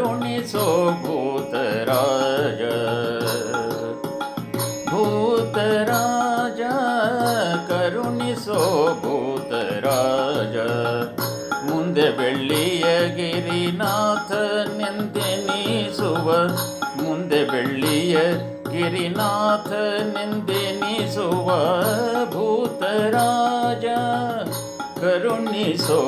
णी सो भूतराज राजा भूत राजाुणी सो भूत राजा मुन्दे बिल्लिय गिरिनाथ निन्दनि सुव। मुन्दे बिल्लिय गिरिनाथ निन्दनि सुव। भूतराजाणी सो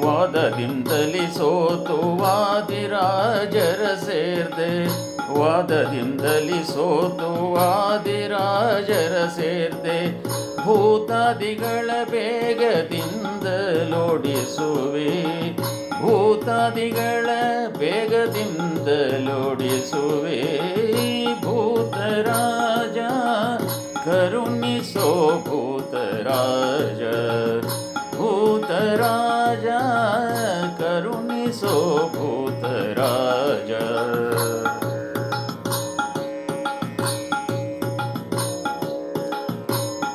ವಾದದಿಂದಲಿ ಸೋತು ವಾದಿರಾಜರ ಸೇರ್ದೆ. ವಾದದಿಂದಲಿ ಸೋತು ವಾದಿರಾಜರ ಸೇರ್ದೆ. ಭೂತಾದಿಗಳ ಬೇಗದಿಂದಲೋಡಿಸುವೆ ಭೂತಾದಿಗಳ ಬೇಗದಿಂದಲೋಡಿಸುವೆ ಭೂತರಾಜ ಕರುಣಿಸೋ ಭೂತರಾಜ ಕರುಣಿಸೋ ಭೂತರಾಜ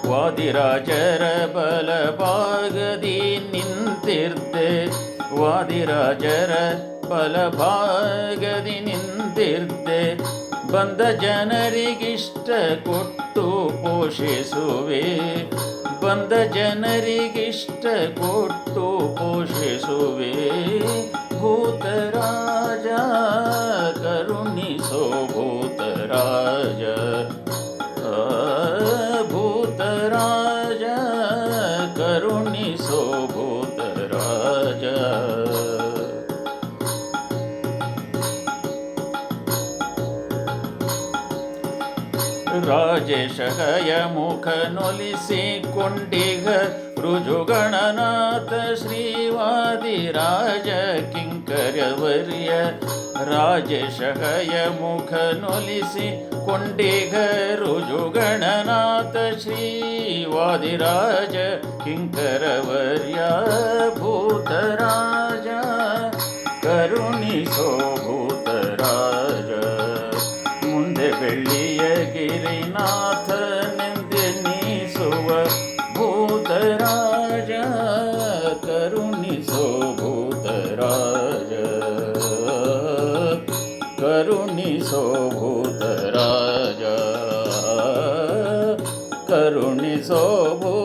ವಾದಿರಾಜರ ಬಲಭಾಗದಿ ನಿಂತಿರ್ತೆ ವಾದಿರಾಜರ ಬಲಭಾಗದಿ ನಿಂತಿರ್ತೆ ಬಂದ ಜನರಿಗಿಷ್ಟ ಕೊಟ್ಟು ಪೋಷಿಸುವೆ ಬಂದ ಜನರಿಗಿಷ್ಟ ಕೊಟ್ಟು ಪೋಷಿಸುವೆ भूतराज भूतराज करुणि सोभूतराज। राजेशयमुखनोलिसी कुण्डिग ऋजुगणनाथ श्रीवादिराज किङ्करवर्य ರಾಜೇಶ ಮುಖ ನೊಲಿಸಿ ರುಜುಗಣನಾಥ ಶ್ರೀ ವಾದಿರಾಜ ಕಿಂಕರವರ್ಯ करुणि शोभूत